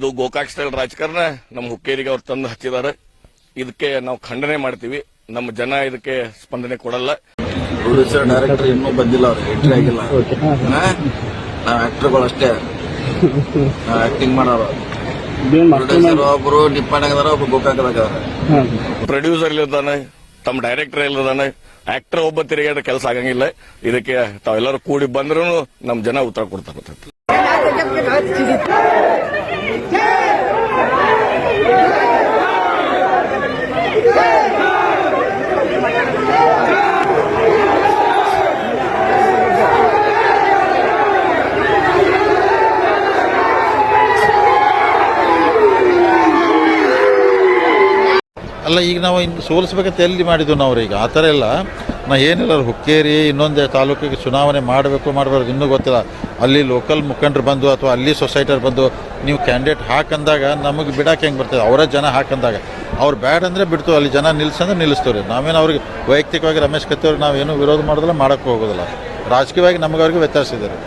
ಇದು ಗೋಕಾಕ್ ಸ್ಟೈಲ್ ರಾಜಕಾರಣ. ನಮ್ಮ ಹುಕ್ಕೇರಿಗೆ ಅವ್ರು ತಂದು ಹಚ್ಚಿದ್ದಾರೆ. ಇದಕ್ಕೆ ನಾವು ಖಂಡನೆ ಮಾಡ್ತೀವಿ. ನಮ್ಮ ಜನ ಇದಕ್ಕೆ ಸ್ಪಂದನೆ ಕೊಡಲ್ಲ. ಪ್ರೊಡ್ಯೂಸರ್ ಡೈರೆಕ್ಟರ್ ಇನ್ನೂ ಬಂದಿಲ್ಲ ಅವ್ರು ಎಂಟ್ರಿ ಆಗಿಲ್ಲ. ನಾವು ಆಕ್ಟರ್ಗಳು ಅಷ್ಟೇ. ನಾವು ಆಕ್ಟಿಂಗ್ ಮಾಡೋರು. ಪ್ರೊಡ್ಯೂಸರ್ ಒಬ್ರು ನಿಪ್ಪಾಣಗದಾರ ಒಬ್ರು ಗೋಕಾಕದಾಗದಾರ ಪ್ರೊಡ್ಯೂಸರ್ ಇಲ್ಲಿದ್ದಾನೆ ತಮ್ಮ ಡೈರೆಕ್ಟರ್ ಇಲ್ಲದಾನೆ ಆಕ್ಟರ್ ಒಬ್ಬ ತಿರುಗಾಡ ಕೆಲಸ ಆಗಂಗಿಲ್ಲ. ಇದಕ್ಕೆ ತಾವೆಲ್ಲರೂ ಕೂಡಿ ಬಂದ್ರೂ ನಮ್ಮ ಜನ ಉತ್ತರ ಕೊಡ್ತಾರೆ ಅಲ್ಲ, ಈಗ ನಾವು ಇನ್ನು ಸೋಲಿಸ್ಬೇಕಂತ ಎಲ್ಲಿ ಮಾಡಿದ್ವು ನಾವು ಈಗ ಆ ಥರ ಎಲ್ಲ ನಾ ಏನಿಲ್ಲ ಹುಕ್ಕೇರಿ, ಇನ್ನೊಂದು ತಾಲೂಕಿಗೆ ಚುನಾವಣೆ ಮಾಡಬೇಕು, ಮಾಡಬಾರ್ದು, ಇನ್ನೂ ಗೊತ್ತಿಲ್ಲ. ಅಲ್ಲಿ ಲೋಕಲ್ ಮುಖಂಡರು ಬಂದು ಅಥವಾ ಅಲ್ಲಿ ಸೊಸೈಟಿಯವ್ರು ಬಂದು ನೀವು ಕ್ಯಾಂಡಿಡೇಟ್ ಹಾಕಂದಾಗ ನಮಗೆ ಬಿಡಕ್ಕೆ ಹೆಂಗೆ ಬರ್ತದೆ? ಅವರ ಜನ ಹಾಕಂದಾಗ. ಅವ್ರು ಬ್ಯಾಡ್ ಅಂದರೆ ಬಿಡ್ತು, ಅಲ್ಲಿ ಜನ ನಿಲ್ಸಂದ್ರೆ ನಿಲ್ಲಿಸ್ತೇವೆ ರೀ ನಾವೇನು ಅವ್ರಿಗೆ ವೈಯಕ್ತಿಕವಾಗಿ ರಮೇಶ್ ಕತ್ತಿ ಅವ್ರಿಗೆ ನಾವೇನು ವಿರೋಧ ಮಾಡೋದಿಲ್ಲ ಮಾಡೋಕ್ಕೆ ಹೋಗೋದಿಲ್ಲ. ರಾಜಕೀಯವಾಗಿ ನಮಗೆ ಅವ್ರಿಗೆ ವ್ಯತ್ಯಾಸ ಇದೆ ರೀ.